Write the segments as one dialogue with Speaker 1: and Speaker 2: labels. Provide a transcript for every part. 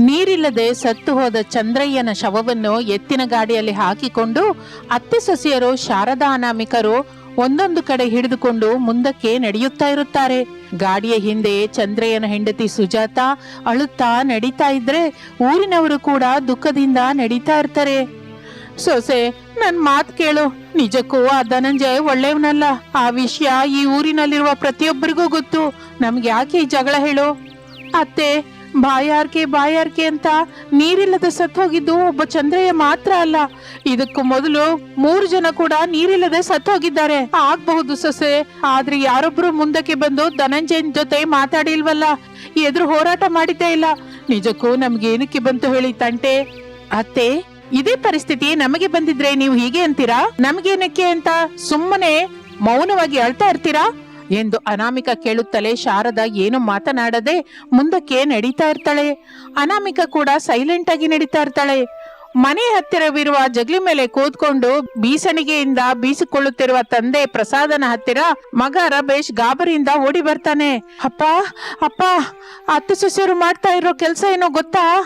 Speaker 1: ನೀರಿಲ್ಲದೆ ಸತ್ತು ಹೋದ ಚಂದ್ರಯ್ಯನ ಶವವನ್ನು ಎತ್ತಿನ ಗಾಡಿಯಲ್ಲಿ ಹಾಕಿಕೊಂಡು ಅತ್ತೆ ಸೊಸೆಯರು ಶಾರದಾ ಅನಾಮಿಕರು ಒಂದೊಂದು ಕಡೆ ಹಿಡಿದುಕೊಂಡು ಮುಂದಕ್ಕೆ ನಡೆಯುತ್ತಾ ಇರುತ್ತಾರೆ. ಗಾಡಿಯ ಹಿಂದೆ ಚಂದ್ರಯ್ಯನ ಹೆಂಡತಿ ಸುಜಾತ ಅಳುತ್ತಾ ನಡೀತಾ ಇದ್ರೆ ಊರಿನವರು ಕೂಡ ದುಃಖದಿಂದ ನಡೀತಾ ಇರ್ತಾರೆ. ಸೊಸೆ, ನನ್ ಮಾತ್ ಕೇಳು. ನಿಜಕ್ಕೂ ಆ ಧನಂಜಯ್ ಒಳ್ಳೆಯವನಲ್ಲ. ಆ ವಿಷಯ ಈ ಊರಿನಲ್ಲಿರುವ ಪ್ರತಿಯೊಬ್ಬರಿಗೂ ಗೊತ್ತು. ನಮ್ಗೆ ಯಾಕೆ ಈ ಜಗಳ ಹೇಳು? ಅತ್ತೆ ಬಾಯಾರ್ಕೆ ಬಾಯಾರ್ಕೆ ಅಂತ ನೀರಿಲ್ಲದೆ ಸತ್ತೋಗಿದ್ದು ಒಬ್ಬ ಚಂದ್ರಯ್ಯ ಮಾತ್ರ ಅಲ್ಲ. ಇದಕ್ಕೂ ಮೊದಲು ಮೂರು ಜನ ಕೂಡ ನೀರಿಲ್ಲದೆ ಸತ್ತೋಗಿದ್ದಾರೆ. ಆಗ್ಬಹುದು ಸೊಸೆ, ಆದ್ರೆ ಯಾರೊಬ್ರು ಮುಂದಕ್ಕೆ ಬಂದು ಧನಂಜಯನ್ ಜೊತೆ ಮಾತಾಡಿಲ್ವಲ್ಲ? ಎದುರು ಹೋರಾಟ ಮಾಡಿದ್ದೇ ಇಲ್ಲ. ನಿಜಕ್ಕೂ ನಮ್ಗೆ ಏನಕ್ಕೆ ಬಂತು ಹೇಳಿ ತಂಟೆ? ಅತ್ತೆ, ಇದೇ ಪರಿಸ್ಥಿತಿ ನಮಗೆ ಬಂದಿದ್ರೆ ನೀವು ಹೀಗೆ ಅಂತೀರಾ? ನಮ್ಗೇನಕ್ಕೆ ಅಂತ ಸುಮ್ಮನೆ ಮೌನವಾಗಿ ಅಳ್ತಾ ಇರ್ತೀರಾ? ಎಂದು ಅನಾಮಿಕ ಕೇಳುತ್ತಲೇ ಶಾರದ ಏನು ಮಾತನಾಡದೆ ಮುಂದಕ್ಕೆ ನಡೀತಾ ಇರ್ತಾಳೆ. ಅನಾಮಿಕ ಕೂಡ ಸೈಲೆಂಟ್ ಆಗಿ ನಡೀತಾ ಇರ್ತಾಳೆ. ಮನೆ ಹತ್ತಿರವಿರುವ ಜಗ್ಲಿ ಮೇಲೆ ಕೂತ್ಕೊಂಡು ಬೀಸಣಿಗೆಯಿಂದ ಬೀಸಿಕೊಳ್ಳುತ್ತಿರುವ ತಂದೆ ಪ್ರಸಾದನ ಹತ್ತಿರ ಮಗ ರಮೇಶ್ ಗಾಬರಿಯಿಂದ ಓಡಿ ಬರ್ತಾನೆ. ಅಪ್ಪ ಅಪ್ಪ, ಅತ್ತ, ಸೊಸೆಯರು ಮಾಡ್ತಾ ಇರೋ ಕೆಲಸ ಏನೋ ಗೊತ್ತಾ?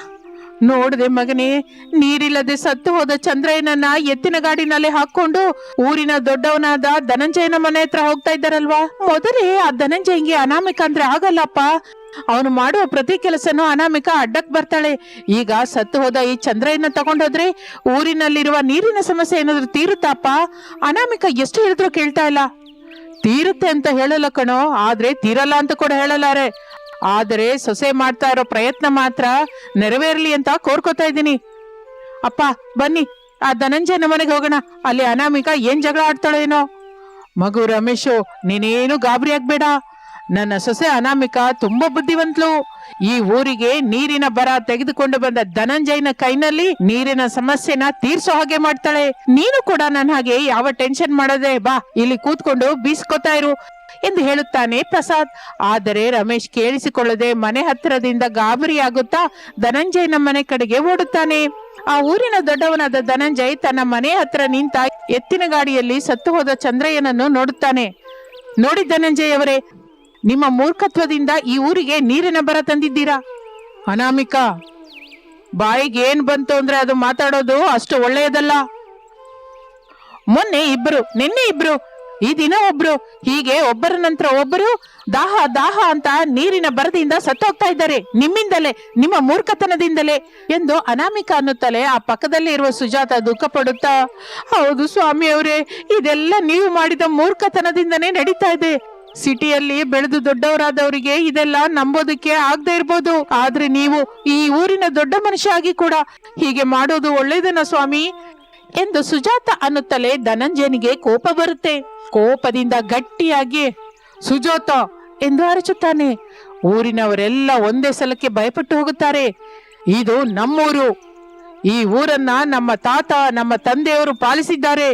Speaker 1: ನೋಡ್ದೆ ಮಗನೇ, ನೀರಿಲ್ಲದೆ ಸತ್ತು ಹೋದ ಚಂದ್ರಯ್ಯನನ್ನ ಎತ್ತಿನ ಗಾಡಿನಲ್ಲಿ ಹಾಕೊಂಡು ಊರಿನ ದೊಡ್ಡವನಾದ ಧನಂಜಯನ ಮನೆ ಹತ್ರ ಹೋಗ್ತಾ ಇದ್ದಾರಲ್ವಾ? ಮೊದಲೇ ಆ ಧನಂಜಯಂಗೆ ಅನಾಮಿಕ ಅಂದ್ರೆ ಆಗಲ್ಲಪ್ಪ. ಅವನು ಮಾಡುವ ಪ್ರತಿ ಕೆಲಸನೂ ಅನಾಮಿಕ ಅಡ್ಡಕ್ ಬರ್ತಾಳೆ. ಈಗ ಸತ್ತು ಹೋದ ಈ ಚಂದ್ರಯ್ಯನ ತಗೊಂಡೋದ್ರೆ ಊರಿನಲ್ಲಿರುವ ನೀರಿನ ಸಮಸ್ಯೆ ಏನಾದ್ರು ತೀರುತ್ತಪ್ಪ? ಅನಾಮಿಕ ಎಷ್ಟು ಹೇಳಿದ್ರು ಕೇಳ್ತಾ ಇಲ್ಲ. ತೀರುತ್ತೆ ಅಂತ ಹೇಳಲ್ಲ ಕಣೋ, ಆದ್ರೆ ತೀರಲ್ಲ ಅಂತ ಕೂಡ ಹೇಳಲಾರೆ. ಆದರೆ ಸೊಸೆ ಮಾಡ್ತಾ ಇರೋ ಪ್ರಯತ್ನ ಮಾತ್ರ ನೆರವೇರ್ಲಿ ಅಂತ ಕೋರ್ಕೋತಾ ಇದ್ದೀನಿ. ಅಪ್ಪ, ಬನ್ನಿ. ಆ ಧನಂಜಯನ ಮನೆಗೆ ಹೋಗೋಣ. ಅಲ್ಲಿ ಅನಾಮಿಕ ಏನ್ ಜಗಳ ಆಡ್ತಾಳೋ ಏನೋ. ಮಗು ರಮೇಶು, ನೀನೇನು ಗಾಬರಿ ಆಗ್ಬೇಡ. ನನ್ನ ಸೊಸೆ ಅನಾಮಿಕ ತುಂಬಾ ಬುದ್ಧಿವಂತಲು. ಈ ಊರಿಗೆ ನೀರಿನ ಬರ ತೆಗೆದುಕೊಂಡು ಬಂದ ಧನಂಜಯನ ಕೈನಲ್ಲಿ ನೀರಿನ ಸಮಸ್ಯೆನ ತೀರ್ಸೋ ಹಾಗೆ ಮಾಡ್ತಾಳೆ. ನೀನು ಕೂಡ ನನ್ನ ಹಾಗೆ ಯಾವ ಟೆನ್ಷನ್ ಮಾಡದೆ ಬಾ. ಇಲ್ಲಿ ಕೂತ್ಕೊಂಡು ಬೀಸ್ಕೊತಾ ಇರು. ಎಂದು ಹೇಳುತ್ತಾನೆ ಪ್ರಸಾದ್. ಆದರೆ ರಮೇಶ್ ಕೇಳಿಸಿಕೊಳ್ಳದೆ ಮನೆ ಹತ್ತಿರದಿಂದ ಗಾಬರಿಯಾಗುತ್ತಾ ಧನಂಜಯನ ಮನೆ ಕಡೆಗೆ ಓಡುತ್ತಾನೆ. ಆ ಊರಿನ ದೊಡ್ಡವನಾದ ಧನಂಜಯ್ ತನ್ನ ಮನೆ ಹತ್ರ ನಿಂತ ಎತ್ತಿನ ಗಾಡಿಯಲ್ಲಿ ಸತ್ತು ಹೋದ ಚಂದ್ರಯ್ಯನನ್ನು ನೋಡುತ್ತಾನೆ. ನೋಡಿ ಧನಂಜಯ್ ಅವರೇ, ನಿಮ್ಮ ಮೂರ್ಖತ್ವದಿಂದ ಈ ಊರಿಗೆ ನೀರಿನ ಬರ ತಂದಿದ್ದೀರಾ? ಅನಾಮಿಕಾ, ಬಾಯಿಗೆ ಏನ್ ಬಂತು ಅಂದ್ರೆ ಅದು ಮಾತಾಡೋದು ಅಷ್ಟು ಒಳ್ಳೆಯದಲ್ಲ. ಮೊನ್ನೆ ಇಬ್ರು, ನಿನ್ನೆ ಇಬ್ರು ಈ ದಿನ ಒಬ್ರು, ಹೀಗೆ ಒಬ್ಬರ ನಂತರ ಒಬ್ಬರು ದಾಹ ದಾಹ ಅಂತ ನೀರಿನ ಬರದಿಂದ ಸತ್ತೋಗ್ತಾ ಇದ್ದಾರೆ. ನಿಮ್ಮಿಂದಲೇ, ನಿಮ್ಮ ಮೂರ್ಖತನದಿಂದಲೇ ಎಂದು ಅನಾಮಿಕ ಅನ್ನುತ್ತಲೇ ಆ ಪಕ್ಕದಲ್ಲಿ ಇರುವ ಸುಜಾತ ದುಃಖ ಪಡುತ್ತಾ, ಹೌದು ಸ್ವಾಮಿ ಅವರೇ ಇದೆಲ್ಲ ನೀವು ಮಾಡಿದ ಮೂರ್ಖತನದಿಂದನೇ ನಡೀತಾ ಇದೆ. ಸಿಟಿಯಲ್ಲಿ ಬೆಳೆದು ದೊಡ್ಡವರಾದವರಿಗೆ ಇದೆಲ್ಲ ನಂಬೋದಕ್ಕೆ ಆಗದೆ ಇರ್ಬೋದು. ಆದ್ರೆ ನೀವು ಈ ಊರಿನ ದೊಡ್ಡ ಮನುಷ್ಯ ಆಗಿ ಕೂಡ ಹೀಗೆ ಮಾಡೋದು ಒಳ್ಳೇದನ ಸ್ವಾಮಿ? ಎಂದು ಸುಜಾತ ಅನ್ನುತ್ತಲೇ ಧನಂಜಯನಿಗೆ ಕೋಪ ಬರುತ್ತೆ. ಕೋಪದಿಂದ ಗಟ್ಟಿಯಾಗಿ, ಸುಜೋತ ಎಂದು ಅರಚುತ್ತಾನೆ. ಊರಿನವರೆಲ್ಲ ಒಂದೇ ಸಲಕ್ಕೆ ಭಯಪಟ್ಟು ಹೋಗುತ್ತಾರೆ. ಇದು ನಮ್ಮೂರು. ಈ ಊರನ್ನ ನಮ್ಮ ತಾತ, ನಮ್ಮ ತಂದೆಯವರು ಪಾಲಿಸಿದ್ದಾರೆ.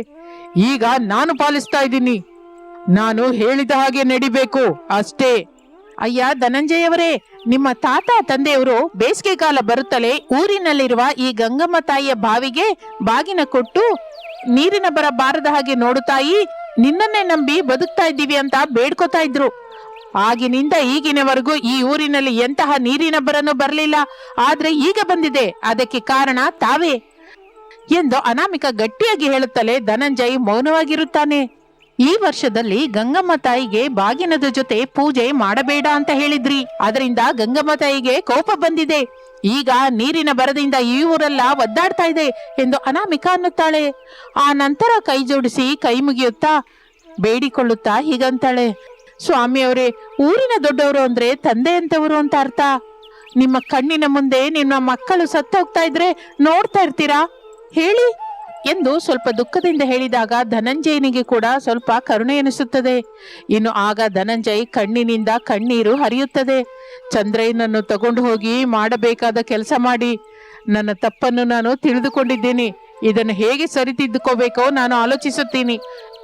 Speaker 1: ಈಗ ನಾನು ಪಾಲಿಸ್ತಾ ಇದ್ದೀನಿ. ನಾನು ಹೇಳಿದ ಹಾಗೆ ನಡಿಬೇಕು, ಅಷ್ಟೇ. ಅಯ್ಯ ಧನಂಜಯವರೇ, ನಿಮ್ಮ ತಾತ, ತಂದೆಯವರು ಬೇಸಿಗೆ ಕಾಲ ಬರುತ್ತಲೇ ಊರಿನಲ್ಲಿರುವ ಈ ಗಂಗಮ್ಮ ತಾಯಿಯ ಬಾವಿಗೆ ಬಾಗಿನ ಕೊಟ್ಟು ನೀರಿನ ಬರ ಬಾರದ ಹಾಗೆ ನೋಡು ತಾಯಿ ನಿನ್ನನ್ನೇ ನಂಬಿ ಬದುಕ್ತಾ ಇದ್ದೀವಿ ಅಂತ ಬೇಡ್ಕೋತಾ ಇದ್ರು. ಆಗಿನಿಂದ ಈಗಿನವರೆಗೂ ಈ ಊರಿನಲ್ಲಿ ಎಂತಹ ನೀರಿನ ಬರನು ಬರಲಿಲ್ಲ. ಆದ್ರೆ ಈಗ ಬಂದಿದೆ. ಅದಕ್ಕೆ ಕಾರಣ ತಾವೇ ಎಂದು ಅನಾಮಿಕ ಗಟ್ಟಿಯಾಗಿ ಹೇಳುತ್ತಲೇ ಧನಂಜಯ್ ಮೌನವಾಗಿರುತ್ತಾನೆ. ಈ ವರ್ಷದಲ್ಲಿ ಗಂಗಮ್ಮ ತಾಯಿಗೆ ಬಾಗಿನದ ಜೊತೆ ಪೂಜೆ ಮಾಡಬೇಡ ಅಂತ ಹೇಳಿದ್ರಿ. ಅದರಿಂದ ಗಂಗಮ್ಮ ತಾಯಿಗೆ ಕೋಪ ಬಂದಿದೆ. ಈಗ ನೀರಿನ ಬರದಿಂದ ಈ ಊರೆಲ್ಲ ಒದ್ದಾಡ್ತಾ ಇದೆ ಎಂದು ಅನಾಮಿಕ ಅನ್ನುತ್ತಾಳೆ. ಆ ನಂತರ ಕೈ ಜೋಡಿಸಿ ಕೈ ಮುಗಿಯುತ್ತಾ ಬೇಡಿಕೊಳ್ಳುತ್ತಾ ಹೀಗಂತಾಳೆ. ಸ್ವಾಮಿಯವರೇ, ಊರಿನ ದೊಡ್ಡವರು ಅಂದ್ರೆ ತಂದೆ ಅಂತವರು ಅಂತ ಅರ್ಥ. ನಿಮ್ಮ ಕಣ್ಣಿನ ಮುಂದೆ ನಿಮ್ಮ ಮಕ್ಕಳು ಸತ್ತೋಗ್ತಾ ಇದ್ರೆ ನೋಡ್ತಾ ಇರ್ತೀರಾ? ಹೇಳಿ. ಎಂದು ಸ್ವಲ್ಪ ದುಃಖದಿಂದ ಹೇಳಿದಾಗ ಧನಂಜಯನಿಗೆ ಕೂಡ ಸ್ವಲ್ಪ ಕರುಣೆ ಎನಿಸುತ್ತದೆ. ಇನ್ನು ಆಗ ಧನಂಜಯ್ ಕಣ್ಣಿನಿಂದ ಕಣ್ಣೀರು ಹರಿಯುತ್ತದೆ. ಚಂದ್ರಯ್ಯನನ್ನು ತಗೊಂಡು ಹೋಗಿ ಮಾಡಬೇಕಾದ ಕೆಲಸ ಮಾಡಿ. ನನ್ನ ತಪ್ಪನ್ನು ನಾನು ತಿಳಿದುಕೊಂಡಿದ್ದೇನೆ. ಇದನ್ನು ಹೇಗೆ ಸರಿತಿದ್ದುಕೋಬೇಕೋ ನಾನು ಆಲೋಚಿಸುತ್ತೀನಿ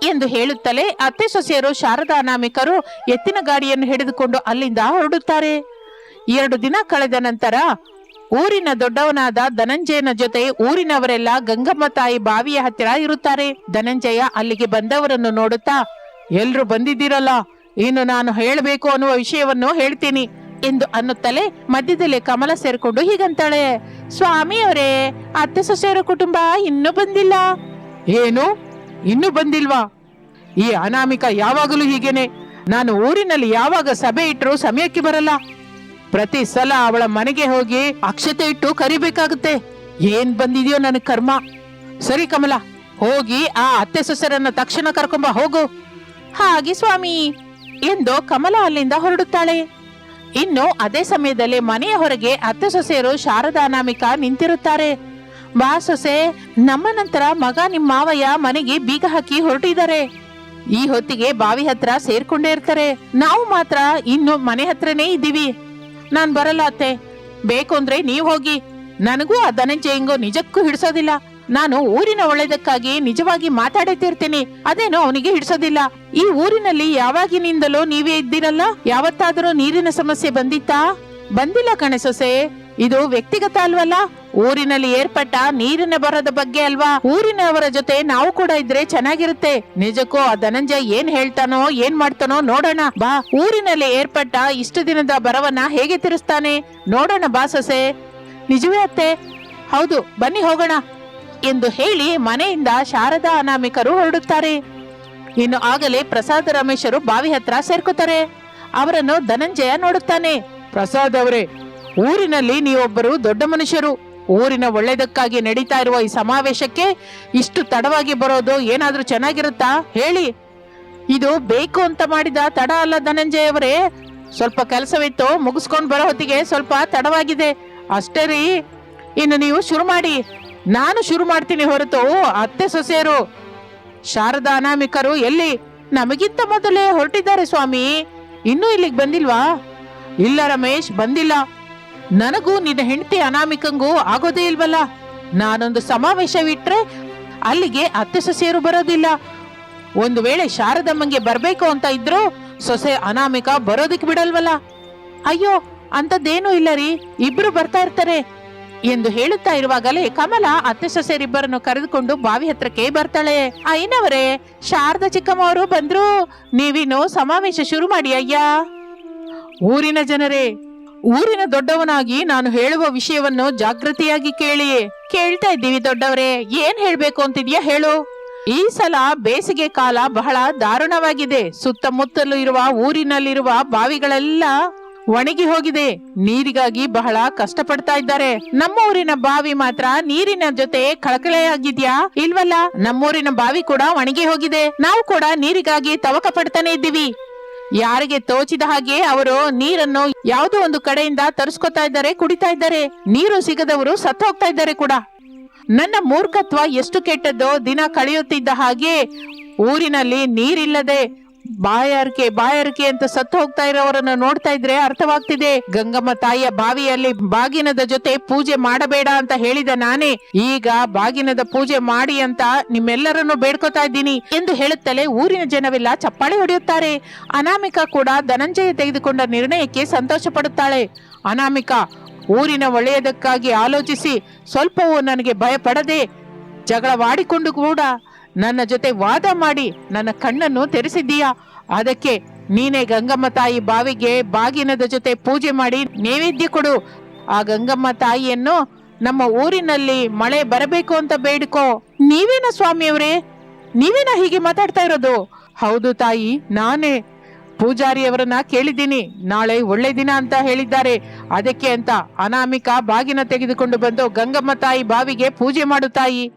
Speaker 1: ಎಂದು ಹೇಳುತ್ತಲೇ ಅತ್ತೆ ಸೊಸೆಯರು ಶಾರದಾ ನಾಮಿಕರು ಎತ್ತಿನ ಗಾಡಿಯನ್ನು ಹಿಡಿದುಕೊಂಡು ಅಲ್ಲಿಂದ ಹೊರಡುತ್ತಾರೆ. ಎರಡು ದಿನ ಕಳೆದ ನಂತರ ಊರಿನ ದೊಡ್ಡವನಾದ ಧನಂಜಯನ ಜೊತೆ ಊರಿನವರೆಲ್ಲ ಗಂಗಮ್ಮ ತಾಯಿ ಬಾವಿಯ ಹತ್ತಿರ ಇರುತ್ತಾರೆ. ಧನಂಜಯ ಅಲ್ಲಿಗೆ ಬಂದವರನ್ನು ನೋಡುತ್ತಾ, ಎಲ್ರು ಬಂದಿದ್ದೀರಲ್ಲ? ಇನ್ನು ನಾನು ಹೇಳಬೇಕು ಅನ್ನುವ ವಿಷಯವನ್ನು ಹೇಳ್ತೀನಿ ಎಂದು ಅನ್ನುತ್ತಲೇ ಮಧ್ಯದಲ್ಲಿ ಕಮಲ ಸೇರ್ಕೊಂಡು ಹೀಗಂತಾಳೆ ಸ್ವಾಮಿಯವರೇ ಅತ್ತೆ ಸೊಸೆಯರ ಕುಟುಂಬ ಇನ್ನೂ ಬಂದಿಲ್ಲ. ಏನು? ಇನ್ನೂ ಬಂದಿಲ್ವಾ? ಈ ಅನಾಮಿಕ ಯಾವಾಗಲೂ ಹೀಗೇನೆ. ನಾನು ಊರಿನಲ್ಲಿ ಯಾವಾಗ ಸಭೆ ಇಟ್ಟರು ಸಮಯಕ್ಕೆ ಬರಲ್ಲ. ಪ್ರತಿ ಸಲ ಅವಳ ಮನೆಗೆ ಹೋಗಿ ಅಕ್ಷತೆ ಇಟ್ಟು ಕರಿಬೇಕಾಗುತ್ತೆ. ಏನ್ ಬಂದಿದೆಯೋ ನನ್ನ ಕರ್ಮ. ಸರಿ ಕಮಲ ಹೋಗಿ ಆ ಅತ್ತೆ ಸೊಸರನ್ನ ತಕ್ಷಣ ಕರ್ಕೊಂಬ ಹೋಗು. ಹಾಗೆ ಸ್ವಾಮಿ. ಎಂದು ಕಮಲ ಅಲ್ಲಿಂದ ಹೊರಡುತ್ತಾಳೆ. ಇನ್ನು ಅದೇ ಸಮಯದಲ್ಲಿ ಮನೆಯ ಹೊರಗೆ ಅತ್ತೆ ಸೊಸೆಯರು ಶಾರದಾ ಅನಾಮಿಕ ನಿಂತಿರುತ್ತಾರೆ. ಬಾ ಸೊಸೆ ನಮ್ಮ ನಂತರ ಮಗ ನಿಮ್ಮ ಮಾವಯ್ಯ ಮನೆಗೆ ಬೀಗ ಹಾಕಿ ಹೊರಟಿದ್ದಾರೆ. ಈ ಹೊತ್ತಿಗೆ ಬಾವಿ ಹತ್ರ ಸೇರ್ಕೊಂಡೇ ಇರ್ತಾರೆ. ನಾವು ಮಾತ್ರ ಇನ್ನು ಮನೆ ಹತ್ರನೇ ಇದ್ದೀವಿ. ನಾನ್ ಬರಲ್ಲ ಅತ್ತೆ. ಬೇಕು ಅಂದ್ರೆ ನೀವ್ ಹೋಗಿ. ನನಗೂ ಆ ಧನಂಜಯಂಗೋ ನಿಜಕ್ಕೂ ಹಿಡಿಸೋದಿಲ್ಲ. ನಾನು ಊರಿನ ಒಳ್ಳೇದಕ್ಕಾಗಿ ನಿಜವಾಗಿ ಮಾತಾಡುತ್ತಿರ್ತೀನಿ ಅದೇನೋ ಅವನಿಗೆ ಹಿಡಿಸೋದಿಲ್ಲ. ಈ ಊರಿನಲ್ಲಿ ಯಾವಾಗಿನಿಂದಲೋ ನೀವೇ ಇದ್ದೀರಲ್ಲ? ಯಾವತ್ತಾದರೂ ನೀರಿನ ಸಮಸ್ಯೆ ಬಂದಿತ್ತಾ? ಬಂದಿಲ್ಲ ಕಣೆ ಸೊಸೆ. ಇದು ವ್ಯಕ್ತಿಗತ ಅಲ್ವಲ್ಲ? ಊರಿನಲ್ಲಿ ಏರ್ಪಟ್ಟ ನೀರಿನ ಬರದ ಬಗ್ಗೆ ಅಲ್ವಾ? ಊರಿನವರ ಜೊತೆ ನಾವು ಕೂಡ ಇದ್ರೆ ಚೆನ್ನಾಗಿರುತ್ತೆ. ನಿಜಕ್ಕೂ ಆ ಧನಂಜಯ ಏನ್ ಹೇಳ್ತಾನೋ, ಏನ್ ಮಾಡ್ತಾನೋ ನೋಡೋಣ. ಬಾ, ಊರಿನಲ್ಲಿ ಏರ್ಪಟ್ಟ ಇಷ್ಟು ದಿನದ ಬರವನ್ನ ಹೇಗೆ ತಿರುಸ್ತಾನೆ? ನೋಡೋಣ ಬಾ ಸೊಸೆ. ನಿಜವೇ ಅತ್ತೆ? ಹೌದು, ಬನ್ನಿ ಹೋಗೋಣ. ಎಂದು ಹೇಳಿ ಮನೆಯಿಂದ ಶಾರದಾ ಅನಾಮಿಕರು ಹೊರಡುತ್ತಾರೆ. ಇನ್ನು ಆಗಲೇ ಪ್ರಸಾದ ರಮೇಶರು ಬಾವಿ ಹತ್ರ ಸೇರ್ಕೋತಾರೆ. ಅವರನ್ನು ಧನಂಜಯ ನೋಡುತ್ತಾನೆ. ಪ್ರಸಾದ್ ಅವರೇ, ಊರಿನಲ್ಲಿ ನೀವೊಬ್ಬರು ದೊಡ್ಡ ಮನುಷ್ಯರು. ಊರಿನ ಒಳ್ಳೇದಕ್ಕಾಗಿ ನಡೀತಾ ಇರುವ ಈ ಸಮಾವೇಶಕ್ಕೆ ಇಷ್ಟು ತಡವಾಗಿ ಬರೋದು ಏನಾದ್ರೂ ಚೆನ್ನಾಗಿರುತ್ತಾ? ಹೇಳಿ. ಇದು ಬೇಕು ಅಂತ ಮಾಡಿದ ತಡ ಅಲ್ಲ ಧನಂಜಯ ಅವರೇ. ಸ್ವಲ್ಪ ಕೆಲಸವಿತ್ತು, ಮುಗಿಸ್ಕೊಂಡು ಬರೋ ಹೊತ್ತಿಗೆ ಸ್ವಲ್ಪ ತಡವಾಗಿದೆ. ಅಷ್ಟೇ ರೀ. ಇನ್ನು ನೀವು ಶುರು ಮಾಡಿ. ನಾನು ಶುರು ಮಾಡ್ತೀನಿ ಹೊರತು ಅತ್ತೆ, ಸೊಸೆಯರು. ಶಾರದಾ ಅನಾಮಿಕರು ಎಲ್ಲಿ? ನಮಗಿಂತ ಮೊದಲೇ ಹೊರಟಿದ್ದಾರೆ ಸ್ವಾಮಿ. ಇನ್ನೂ ಇಲ್ಲಿಗೆ ಬಂದಿಲ್ವಾ? ಇಲ್ಲ ರಮೇಶ್, ಬಂದಿಲ್ಲ. ನನಗೂ ನಿನ್ನ ಹೆಂಡತಿ ಅನಾಮಿಕಂಗೂ ಆಗೋದೇ ಇಲ್ವಲ್ಲ? ನಾನೊಂದು ಸಮಾವೇಶವಿಟ್ರೆ ಅಲ್ಲಿಗೆ ಅತ್ತೆ ಸೊಸೆಯರು ಬರೋದಿಲ್ಲ. ಒಂದು ವೇಳೆ ಶಾರದಮ್ಮಂಗೆ ಬರಬೇಕು ಅಂತ ಇದ್ರು ಸೊಸೆ ಅನಾಮಿಕ ಬರೋದಕ್ಕೆ ಬಿಡಲ್ವಲ್ಲ? ಅಯ್ಯೋ, ಅಂತದ್ದೇನೂ ಇಲ್ಲ ರೀ. ಇಬ್ರು ಬರ್ತಾ ಇರ್ತಾರೆ ಎಂದು ಹೇಳುತ್ತಾ ಇರುವಾಗಲೇ ಕಮಲ ಅತ್ತೆ ಸೊಸೆಯರಿಬ್ಬರನ್ನು ಕರೆದುಕೊಂಡು ಬಾವಿ ಹತ್ರಕ್ಕೆ ಬರ್ತಾಳೆ. ಅಯ್ಯನವರೇ ಶಾರದಾ ಚಿಕ್ಕಮ್ಮವರು ಬಂದ್ರು. ನೀವಿನ್ನು ಸಮಾವೇಶ ಶುರು ಮಾಡಿ ಅಯ್ಯ. ಊರಿನ ಜನರೇ ಊರಿನ ದೊಡ್ಡವನಾಗಿ ನಾನು ಹೇಳುವ ವಿಷಯವನ್ನು ಜಾಗೃತಿಯಾಗಿ ಕೇಳಿ ಕೇಳ್ತಾ ಇದ್ದೀವಿ ದೊಡ್ಡವರೇ, ಏನ್ ಹೇಳ್ಬೇಕು ಅಂತಿದ್ಯಾ ಹೇಳು. ಈ ಸಲ ಬೇಸಿಗೆ ಕಾಲ ಬಹಳ ದಾರುಣವಾಗಿದೆ. ಸುತ್ತಮುತ್ತಲು ಇರುವ ಊರಿನಲ್ಲಿರುವ ಬಾವಿಗಳೆಲ್ಲ ಒಣಗಿ ಹೋಗಿದೆ. ನೀರಿಗಾಗಿ ಬಹಳ ಕಷ್ಟಪಡ್ತಾ ಇದ್ದಾರೆ. ನಮ್ಮ ಊರಿನ ಬಾವಿ ಮಾತ್ರ ನೀರಿನ ಜೊತೆ ಕಳಕಳೆಯಾಗಿದ್ಯಾ ಇಲ್ವಲ್ಲ? ನಮ್ಮೂರಿನ ಬಾವಿ ಕೂಡ ಒಣಗಿ ಹೋಗಿದೆ. ನಾವು ಕೂಡ ನೀರಿಗಾಗಿ ತವಕ ಪಡ್ತಾನೆ ಇದ್ದೀವಿ. ಯಾರಿಗೆ ತೋಚಿದ ಹಾಗೆ ಅವರು ನೀರನ್ನು ಯಾವುದೋ ಒಂದು ಕಡೆಯಿಂದ ತರಿಸ್ಕೊತಾ ಇದ್ದಾರೆ, ಕುಡಿತಾ ಇದ್ದಾರೆ. ನೀರು ಸಿಗದವರು ಸತ್ತು ಹೋಗ್ತಾ ಇದ್ದಾರೆ ಕೂಡ. ನನ್ನ ಮೂರ್ಖತ್ವ ಎಷ್ಟು ಕೆಟ್ಟದ್ದೋ ದಿನ ಕಳೆಯುತ್ತಿದ್ದ ಹಾಗೆ ಊರಿನಲ್ಲಿ ನೀರಿಲ್ಲದೆ ಬಾಯಾರಿಕೆ ಬಾಯಾರಿಕೆ ಅಂತ ಸತ್ತು ಹೋಗ್ತಾ ಇರೋವರನ್ನ ನೋಡ್ತಾ ಇದ್ರೆ ಅರ್ಥವಾಗ್ತಿದೆ. ಗಂಗಮ್ಮ ತಾಯಿಯ ಬಾವಿಯಲ್ಲಿ ಬಾಗಿನದ ಜೊತೆ ಪೂಜೆ ಮಾಡಬೇಡ ಅಂತ ಹೇಳಿದ ನಾನೇ, ಈಗ ಬಾಗಿನದ ಪೂಜೆ ಮಾಡಿ ಅಂತ ನಿಮ್ಮೆಲ್ಲರನ್ನು ಬೇಡ್ಕೊತಾ ಇದ್ದೀನಿ ಎಂದು ಹೇಳುತ್ತಲೇ ಊರಿನ ಜನವೆಲ್ಲ ಚಪ್ಪಾಳೆ ಹೊಡೆಯುತ್ತಾರೆ. ಅನಾಮಿಕಾ ಕೂಡ ಧನಂಜಯ ತೆಗೆದುಕೊಂಡ ನಿರ್ಣಯಕ್ಕೆ ಸಂತೋಷ ಪಡುತ್ತಾಳೆ ಅನಾಮಿಕಾ, ಊರಿನ ಒಳ್ಳೆಯದಕ್ಕಾಗಿ ಆಲೋಚಿಸಿ, ಸ್ವಲ್ಪವೂ ನನಗೆ ಭಯಪಡದೆ ಜಗಳವಾಡಿಕೊಂಡು ಕೂಡ ನನ್ನ ಜೊತೆ ವಾದ ಮಾಡಿ ನನ್ನ ಕಣ್ಣನ್ನು ತೆರೆಸಿದ್ದೀಯಾ? ಅದಕ್ಕೆ ನೀನೇ ಗಂಗಮ್ಮ ತಾಯಿ ಬಾವಿಗೆ ಬಾಗಿನದ ಜೊತೆ ಪೂಜೆ ಮಾಡಿ ನೈವೇದ್ಯ ಕೊಡು. ಆ ಗಂಗಮ್ಮ ತಾಯಿಯನ್ನು ನಮ್ಮ ಊರಿನಲ್ಲಿ ಮಳೆ ಬರಬೇಕು ಅಂತ ಬೇಡಿಕೋ. ನೀವೇನ ಸ್ವಾಮಿಯವರೇ? ನೀವೇನ ಹೀಗೆ ಮಾತಾಡ್ತಾ ಇರೋದು? ಹೌದು ತಾಯಿ, ನಾನೇ ಪೂಜಾರಿಯವರನ್ನ ಕೇಳಿದ್ದೀನಿ. ನಾಳೆ ಒಳ್ಳೆ ದಿನ ಅಂತ ಹೇಳಿದ್ದಾರೆ. ಅದಕ್ಕೆ ಅಂತ ಅನಾಮಿಕ ಬಾಗಿನ ತೆಗೆದುಕೊಂಡು ಬಂದು ಗಂಗಮ್ಮ ತಾಯಿ ಬಾವಿಗೆ ಪೂಜೆ ಮಾಡು ತಾಯಿ.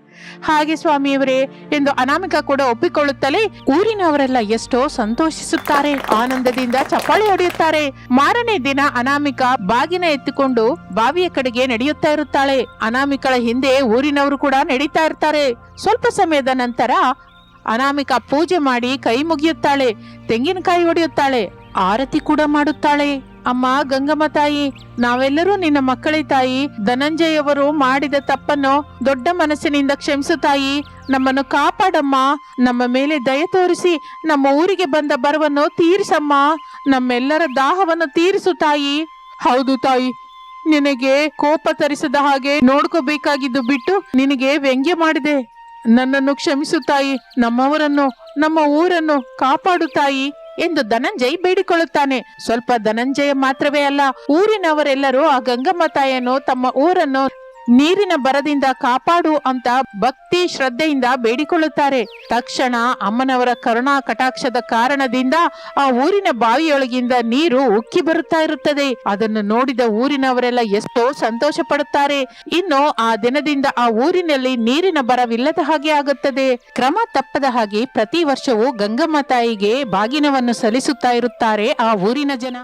Speaker 1: ಹಾಗೆ ಸ್ವಾಮಿಯವರೇ, ಎಂದು ಅನಾಮಿಕ ಕೂಡ ಒಪ್ಪಿಕೊಳ್ಳುತ್ತಲೇ ಊರಿನವರೆಲ್ಲ ಎಷ್ಟೋ ಸಂತೋಷಿಸುತ್ತಾರೆ, ಆನಂದದಿಂದ ಚಪ್ಪಾಳೆ ಹೊಡೆಯುತ್ತಾರೆ. ಮಾರನೇ ದಿನ ಅನಾಮಿಕಾ ಬಾಗಿನ ಎತ್ತಿಕೊಂಡು ಬಾವಿಯ ಕಡೆಗೆ ನಡೆಯುತ್ತಾ ಇರುತ್ತಾಳೆ. ಅನಾಮಿಕಳ ಹಿಂದೆ ಊರಿನವರು ಕೂಡ ನಡೀತಾ ಇರ್ತಾರೆ. ಸ್ವಲ್ಪ ಸಮಯದ ನಂತರ ಅನಾಮಿಕ ಪೂಜೆ ಮಾಡಿ ಕೈ ಮುಗಿಯುತ್ತಾಳೆ, ತೆಂಗಿನಕಾಯಿ ಹೊಡೆಯುತ್ತಾಳೆ, ಆರತಿ ಕೂಡ ಮಾಡುತ್ತಾಳೆ. ಅಮ್ಮ, ಗಂಗಮ್ಮ ತಾಯಿ, ನಾವೆಲ್ಲರೂ ನಿನ್ನ ಮಕ್ಕಳೇ ತಾಯಿ. ಧನಂಜಯವರು ಮಾಡಿದ ತಪ್ಪನ್ನು ದೊಡ್ಡ ಮನಸ್ಸಿನಿಂದ ಕ್ಷಮಿಸು ತಾಯಿ. ನಮ್ಮನ್ನು ಕಾಪಾಡಮ್ಮ. ನಮ್ಮ ಮೇಲೆ ದಯ ತೋರಿಸಿ ನಮ್ಮ ಊರಿಗೆ ಬಂದ ಬರವನ್ನು ತೀರಿಸಮ್ಮ. ನಮ್ಮೆಲ್ಲರ ದಾಹವನ್ನು ತೀರಿಸು ತಾಯಿ. ಹೌದು ತಾಯಿ. ನಿನಗೆ ಕೋಪ ತರಿಸದ ಹಾಗೆ ನೋಡ್ಕೋಬೇಕಾಗಿದ್ದು ಬಿಟ್ಟು ನಿನಗೆ ವ್ಯಂಗ್ಯ ಮಾಡಿದೆ. ನನ್ನನ್ನು ಕ್ಷಮಿಸು ತಾಯಿ. ನಮ್ಮವರನ್ನು, ನಮ್ಮ ಊರನ್ನು ಕಾಪಾಡು ತಾಯಿ. ಎಂದು ಧನಂಜಯ್ ಬೇಡಿಕೊಳ್ಳುತ್ತಾನೆ. ಸ್ವಲ್ಪ ಧನಂಜಯ ಮಾತ್ರವೇ ಅಲ್ಲ ಊರಿನವರೆಲ್ಲರೂ ಆ ಗಂಗಮ್ಮ ತಾಯಿಯನ್ನು ತಮ್ಮ ಊರನ್ನು ನೀರಿನ ಬರದಿಂದ ಕಾಪಾಡು ಅಂತ ಭಕ್ತಿ ಶ್ರದ್ಧೆಯಿಂದ ಬೇಡಿಕೊಳ್ಳುತ್ತಾರೆ. ತಕ್ಷಣ ಅಮ್ಮನವರ ಕರುಣಾ ಕಟಾಕ್ಷದ ಕಾರಣದಿಂದ ಆ ಊರಿನ ಬಾವಿಯೊಳಗಿಂದ ನೀರು ಉಕ್ಕಿ ಬರುತ್ತಾ ಇರುತ್ತದೆ. ಅದನ್ನು ನೋಡಿದ ಊರಿನವರೆಲ್ಲ ಎಷ್ಟೋ ಸಂತೋಷ ಪಡುತ್ತಾರೆ ಇನ್ನು ಆ ದಿನದಿಂದ ಆ ಊರಿನಲ್ಲಿ ನೀರಿನ ಬರವಿಲ್ಲದ ಹಾಗೆ ಆಗುತ್ತದೆ. ಕ್ರಮ ತಪ್ಪದ ಹಾಗೆ ಪ್ರತಿ ವರ್ಷವೂ ಗಂಗಮ್ಮ ತಾಯಿಗೆ ಬಾಗಿನವನ್ನು ಸಲ್ಲಿಸುತ್ತಾ ಇರುತ್ತಾರೆ ಆ ಊರಿನ ಜನ.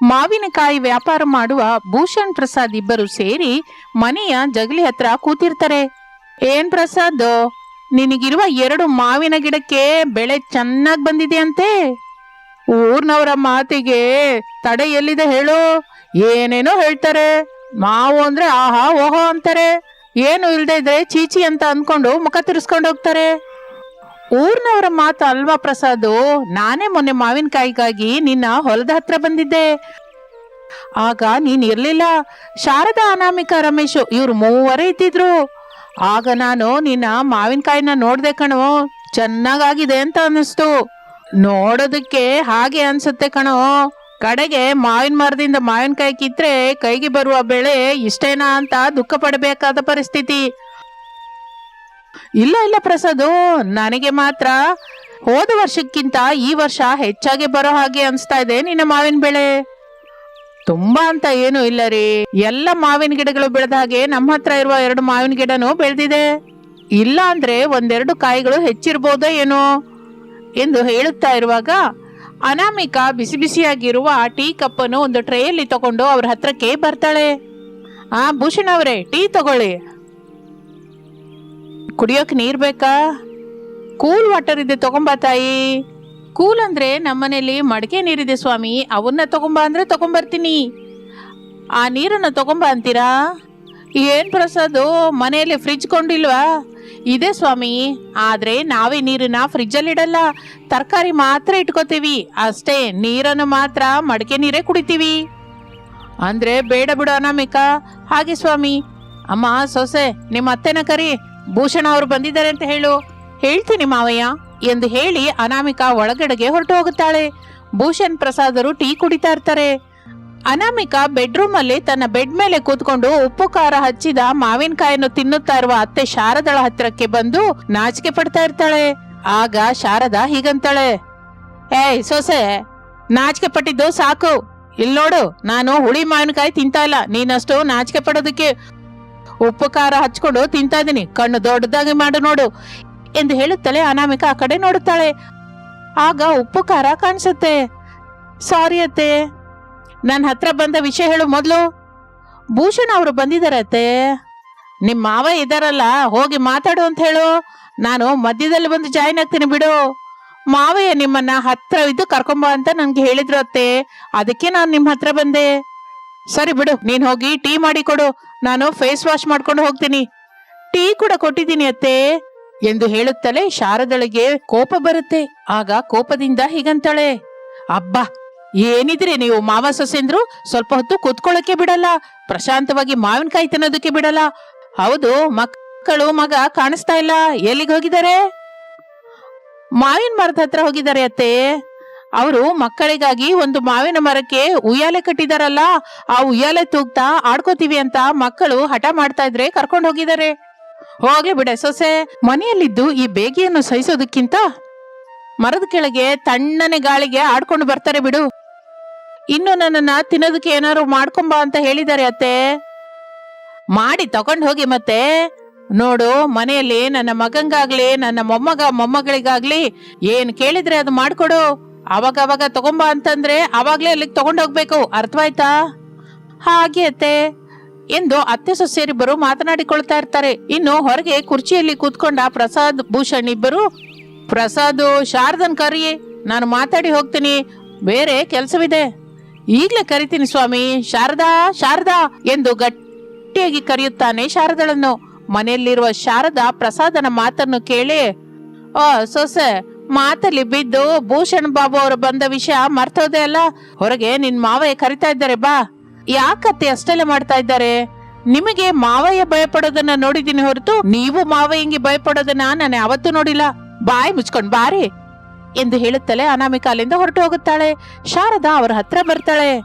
Speaker 1: ಮಾವಿನಕಾಯಿ ವ್ಯಾಪಾರ ಮಾಡುವ ಭೂಷಣ್ ಪ್ರಸಾದ್ ಇಬ್ಬರು ಸೇರಿ ಮನೆಯ ಜಗಲಿ ಹತ್ರ ಕೂತಿರ್ತಾರೆ. ಏನ್ ಪ್ರಸಾದ್, ನಿನಗಿರುವ ಎರಡು ಮಾವಿನ ಗಿಡಕ್ಕೆ ಬೆಳೆ ಚೆನ್ನಾಗಿ ಬಂದಿದೆ ಅಂತೆ ಊರ್ನವರ ಮಾತಿಗೆ ತಡೆ ಎಲ್ಲಿದೆ ಹೇಳು. ಏನೇನೋ ಹೇಳ್ತಾರೆ. ಮಾವು ಅಂದ್ರೆ ಆಹಾ, ಓಹೋ ಅಂತಾರೆ. ಏನು ಇಲ್ದೇ ಇದ್ರೆ ಚೀಚಿ ಅಂತ ಅನ್ಕೊಂಡು ಮುಖ ತಿರ್ಸ್ಕೊಂಡು ಹೋಗ್ತಾರೆ. ಊರ್ನವರ ಮಾತು ಅಲ್ವಾ ಪ್ರಸಾದು? ನಾನೇ ಮೊನ್ನೆ ಮಾವಿನಕಾಯಿಗಾಗಿ ನಿನ್ನ ಹೊಲದ ಹತ್ರ ಬಂದಿದ್ದೆ. ಆಗ ನೀನ್ ಇರ್ಲಿಲ್ಲ. ಶಾರದಾ, ಅನಾಮಿಕ, ರಮೇಶ್ ಇವ್ರು ಮೂವರೇ ಇದ್ದಿದ್ರು. ಆಗ ನಾನು ನಿನ್ನ ಮಾವಿನಕಾಯಿನ ನೋಡ್ದೆ ಕಣೋ. ಚೆನ್ನಾಗಾಗಿದೆ ಅಂತ ಅನ್ನಿಸ್ತು. ನೋಡೋದಕ್ಕೆ ಹಾಗೆ ಅನ್ಸುತ್ತೆ ಕಣೋ. ಕಡೆಗೆ ಮಾವಿನ ಮರದಿಂದ ಮಾವಿನಕಾಯಿ ಕಿತ್ರೆ ಕೈಗೆ ಬರುವ ಬೆಳೆ ಇಷ್ಟೇನಾ ಅಂತ ದುಃಖ ಪಡಬೇಕಾದ ಪರಿಸ್ಥಿತಿ. ಇಲ್ಲ ಇಲ್ಲ ಪ್ರಸಾದು, ನನಗೆ ಮಾತ್ರ ಹೋದ ವರ್ಷಕ್ಕಿಂತ ಈ ವರ್ಷ ಹೆಚ್ಚಾಗಿ ಬರೋ ಹಾಗೆ ಅನಿಸ್ತಾ ಇದೆ ನಿನ್ನ ಮಾವಿನ ಬೆಳೆ. ತುಂಬಾ ಅಂತ ಏನು ಇಲ್ಲ ರೀ. ಎಲ್ಲ ಮಾವಿನ ಗಿಡಗಳು ಬೆಳೆದ ಹಾಗೆ ನಮ್ಮ ಹತ್ರ ಇರುವ ಎರಡು ಮಾವಿನ ಗಿಡನೂ ಬೆಳೆದಿದೆ. ಇಲ್ಲ ಅಂದ್ರೆ ಒಂದೆರಡು ಕಾಯಿಗಳು ಹೆಚ್ಚಿರ್ಬೋದೋ ಏನೋ ಎಂದು ಹೇಳುತ್ತಾ ಇರುವಾಗ ಅನಾಮಿಕ ಬಿಸಿ ಬಿಸಿಯಾಗಿರುವ ಟೀ ಕಪ್ಪನ್ನು ಒಂದು ಟ್ರೇಯಲ್ಲಿ ತಗೊಂಡು ಅವ್ರ ಹತ್ರಕ್ಕೆ ಬರ್ತಾಳೆ. ಆ ಭೂಷಣ್ ಅವರೇ, ಟೀ ತಗೊಳ್ಳಿ. ಕುಡಿಯೋಕ್ ನೀರು ಬೇಕಾ? ಕೂಲ್ ವಾಟರ್ ಇದೆ ತಗೊಂಬಾ ತಾಯಿ. ಕೂಲ್ ಅಂದರೆ ನಮ್ಮನೇಲಿ ಮಡಿಕೆ ನೀರಿದೆ ಸ್ವಾಮಿ. ಅವನ್ನ ತಗೊಂಬಾ ಅಂದರೆ ತಗೊಂಬರ್ತೀನಿ. ಆ ನೀರನ್ನು ತಗೊಂಬಾ ಅಂತೀರಾ? ಏನು ಪ್ರಸಾದು? ಮನೆಯಲ್ಲಿ ಫ್ರಿಜ್ ಕೊಂಡಿಲ್ವಾ? ಇದೆ ಸ್ವಾಮಿ. ಆದರೆ ನಾವೇ ನೀರನ್ನ ಫ್ರಿಜ್ಜಲ್ಲಿ ಇಡಲ್ಲ. ತರಕಾರಿ ಮಾತ್ರ ಇಟ್ಕೋತೀವಿ. ಅಷ್ಟೇ, ನೀರನ್ನು ಮಾತ್ರ ಮಡಿಕೆ ನೀರೇ ಕುಡಿತೀವಿ. ಅಂದ್ರೆ ಬೇಡ ಬಿಡು ಅನಾಮಿಕಾ. ಹಾಗೆ ಸ್ವಾಮಿ. ಅಮ್ಮ, ಸೊಸೆ, ನಿಮ್ಮ ಅತ್ತೆನ ಕರಿ. ಭೂಷಣ ಅವರು ಬಂದಿದ್ದಾರೆ ಅಂತ ಹೇಳು. ಹೇಳ್ತೀನಿ ಮಾವಯ್ಯ, ಎಂದು ಹೇಳಿ ಅನಾಮಿಕಾ ಒಳಗಡೆಗೆ ಹೊರಟು ಹೋಗುತ್ತಾಳೆ ಭೂಷಣ್ ಪ್ರಸಾದರು ಟೀ ಕುಡಿತಾ ಇರ್ತಾರೆ. ಅನಾಮಿಕಾ ಬೆಡ್ರೂಮ್ ಅಲ್ಲಿ ತನ್ನ ಬೆಡ್ ಮೇಲೆ ಕೂತ್ಕೊಂಡು ಉಪ್ಪು ಖಾರ ಹಚ್ಚಿದ ಮಾವಿನಕಾಯನ್ನು ತಿನ್ನುತ್ತಾ ಇರುವ ಅತ್ತೆ ಶಾರದಳ ಹತ್ತಿರಕ್ಕೆ ಬಂದು ನಾಚಿಕೆ ಪಡ್ತಾ ಇರ್ತಾಳೆ. ಆಗ ಶಾರದಾ ಹೀಗಂತಾಳೆ, ಏಯ್ ಸೊಸೆ, ನಾಚಿಕೆ ಪಟ್ಟಿದ್ದು ಸಾಕು. ಇಲ್ ನೋಡು, ನಾನು ಹುಳಿ ಮಾವಿನಕಾಯಿ ತಿಂತಾ ಇಲ್ಲ. ನೀನಷ್ಟು ನಾಚಿಕೆ ಪಡೋದಕ್ಕೆ ಉಪ್ಪು ಖಾರ ಹಚ್ಕೊಂಡು ತಿಂತಾ ಇದ್ದೀನಿ. ಕಣ್ಣು ದೊಡ್ಡದಾಗಿ ಮಾಡು ನೋಡು ಎಂದು ಹೇಳುತ್ತಲೇ ಅನಾಮಿಕ ಆ ಕಡೆ ನೋಡುತ್ತಾಳೆ. ಆಗ ಉಪ್ಪು ಖಾರ ಕಾಣಿಸುತ್ತೆ. ಸಾರಿ ಅತ್ತೆ. ನನ್ನ ಹತ್ರ ಬಂದ ವಿಷಯ ಹೇಳು ಮೊದಲು. ಭೂಷಣ್ ಅವರು ಬಂದಿದ್ದಾರೆ ಅತ್ತೆ. ನಿಮ್ಮ ಮಾವ ಇದ್ದಾರಲ್ಲ ಹೋಗಿ ಮಾತಾಡು ಅಂತ ಹೇಳು. ನಾನು ಮಧ್ಯದಲ್ಲಿ ಬಂದು ಜಾಯಿನ್ ಆಗ್ತೀನಿ ಬಿಡು. ಮಾವಯ್ಯ ನಿಮ್ಮನ್ನ ಹತ್ರ ಇದ್ದು ಕರ್ಕೊಂಬ ಅಂತ ನನ್ಗೆ ಹೇಳಿದ್ರು ಅತ್ತೆ. ಅದಕ್ಕೆ ನಾನು ನಿಮ್ಮ ಹತ್ರ ಬಂದೆ. ಸರಿ ಬಿಡು, ನೀನ್ ಹೋಗಿ ಟೀ ಮಾಡಿ ಕೊಡು. ನಾನು ಫೇಸ್ ವಾಶ್ ಮಾಡ್ಕೊಂಡು ಹೋಗ್ತೀನಿ. ಟೀ ಕೂಡ ಕೊಟ್ಟಿದ್ದೀನಿ ಅತ್ತೆ. ಎಂದು ಹೇಳುತ್ತಲೇ ಶಾರದಳಿಗೆ ಕೋಪ ಬರುತ್ತೆ. ಆಗ ಕೋಪದಿಂದ ಹೀಗಂತಾಳೆ. ಅಬ್ಬಾ, ಏನಿದ್ರೆ ನೀವು ಮಾವ ಸೊಸೆಂದ್ರು ಸ್ವಲ್ಪ ಹೊತ್ತು ಕೂತ್ಕೊಳ್ಳಕ್ಕೆ ಬಿಡಲ್ಲ. ಪ್ರಶಾಂತವಾಗಿ ಮಾವಿನಕಾಯಿ ತಿನ್ನೋದಕ್ಕೆ ಬಿಡಲ್ಲ. ಹೌದು, ಮಕ್ಕಳು, ಮಗ ಕಾಣಿಸ್ತಾ ಇಲ್ಲ. ಎಲ್ಲಿಗೆ ಹೋಗಿದ್ದಾರೆ? ಮಾವಿನ ಮರದ ಹತ್ರ ಹೋಗಿದ್ದಾರೆ ಅತ್ತೆ. ಅವರು ಮಕ್ಕಳಿಗಾಗಿ ಒಂದು ಮಾವಿನ ಮರಕ್ಕೆ ಉಯ್ಯಾಲೆ ಕಟ್ಟಿದಾರಲ್ಲ, ಆ ಉಯ್ಯಾಲೆ ತೂಗ್ತಾ ಆಡ್ಕೋತೀವಿ ಅಂತ ಮಕ್ಕಳು ಹಠ ಮಾಡ್ತಾ ಇದ್ರೆ ಕರ್ಕೊಂಡು ಹೋಗಿದ್ದಾರೆ. ಹೋಗ್ಲಿ ಬಿಡ ಸೊಸೆ, ಮನೆಯಲ್ಲಿದ್ದು ಈ ಬೇಗಿಯನ್ನು ಸಹಿಸೋದಕ್ಕಿಂತ ಮರದ ಕೆಳಗೆ ತಣ್ಣನೆ ಗಾಳಿಗೆ ಆಡ್ಕೊಂಡು ಬರ್ತಾರೆ ಬಿಡು. ಇನ್ನು ನನ್ನನ್ನ ತಿನ್ನೋದಕ್ಕೆ ಏನಾದ್ರು ಮಾಡ್ಕೊಂಬಾ ಅಂತ ಹೇಳಿದ್ದಾರೆ ಅತ್ತೆ. ಮಾಡಿ ತಗೊಂಡು ಹೋಗಿ ಮತ್ತೆ. ನೋಡು, ಮನೆಯಲ್ಲಿ ನನ್ನ ಮಗಂಗಾಗ್ಲಿ, ನನ್ನ ಮೊಮ್ಮಗ, ಮೊಮ್ಮಗಳಿಗಾಗ್ಲಿ ಏನ್ ಕೇಳಿದ್ರೆ ಅದು ಮಾಡ್ಕೊಡು. ಅವಾಗ ಅವಾಗ ತಗೊಂಬ ಅಂತಂದ್ರೆ ಅವಾಗ್ಲೇ ಅಲ್ಲಿಗೆ ತಗೊಂಡೋಗ್ಬೇಕು ಅರ್ಥವಾಯ್ತಾ? ಹಾಗೆ ಅತ್ತೆ. ಎಂದು ಅತ್ತೆ ಸೊಸೆಯರಿಬ್ಬರು ಮಾತನಾಡಿಕೊಳ್ತಾ ಇರ್ತಾರೆ. ಇನ್ನು ಹೊರಗೆ ಕುರ್ಚಿಯಲ್ಲಿ ಕೂತ್ಕೊಂಡ ಪ್ರಸಾದ್, ಭೂಷಣ್ ಇಬ್ಬರು, ಪ್ರಸಾದ್, ಶಾರದನ್ ಕರಿ, ನಾನು ಮಾತಾಡಿ ಹೋಗ್ತೀನಿ. ಬೇರೆ ಕೆಲಸವಿದೆ. ಈಗ್ಲೇ ಕರಿತೀನಿ ಸ್ವಾಮಿ. ಶಾರದಾ ಶಾರದಾ, ಎಂದು ಗಟ್ಟಿಯಾಗಿ ಕರೆಯುತ್ತಾನೆ ಶಾರದಳನ್ನು. ಮನೆಯಲ್ಲಿರುವ ಶಾರದಾ ಪ್ರಸಾದನ ಮಾತನ್ನು ಕೇಳಿ ಓ ಸೊಸೆ ಮಾತಲ್ಲಿ ಬಿದ್ದು ಭೂಷಣ್ ಬಾಬು ಅವರು ಬಂದ ವಿಷಯ ಮರ್ತೋದೆ ಅಲ್ಲ? ಹೊರಗೆ ನಿನ್ ಮಾವಯ್ಯ ಕರಿತಾ ಇದ್ದಾರೆ, ಬಾ. ಯಾಕತ್ತೆ ಅಷ್ಟೆಲ್ಲ ಮಾಡ್ತಾ ಇದ್ದಾರೆ? ನಿಮಗೆ ಮಾವಯ್ಯ ಭಯಪಡೋದನ್ನ ನೋಡಿದೀನಿ ಹೊರತು ನೀವು ಮಾವಯ್ಯಂಗೆ ಭಯಪಡೋದನ್ನ ನಾನು ಯಾವತ್ತೂ ನೋಡಿಲ್ಲ. ಬಾಯ್ ಮುಚ್ಕೊಂಡ್ ಬಾರಿ ಎಂದು ಹೇಳುತ್ತಲೇ ಅನಾಮಿಕ ಅಲ್ಲಿಂದ ಹೊರಟು ಹೋಗುತ್ತಾಳೆ. ಶಾರದಾ ಅವರ ಹತ್ರ ಬರ್ತಾಳೆ.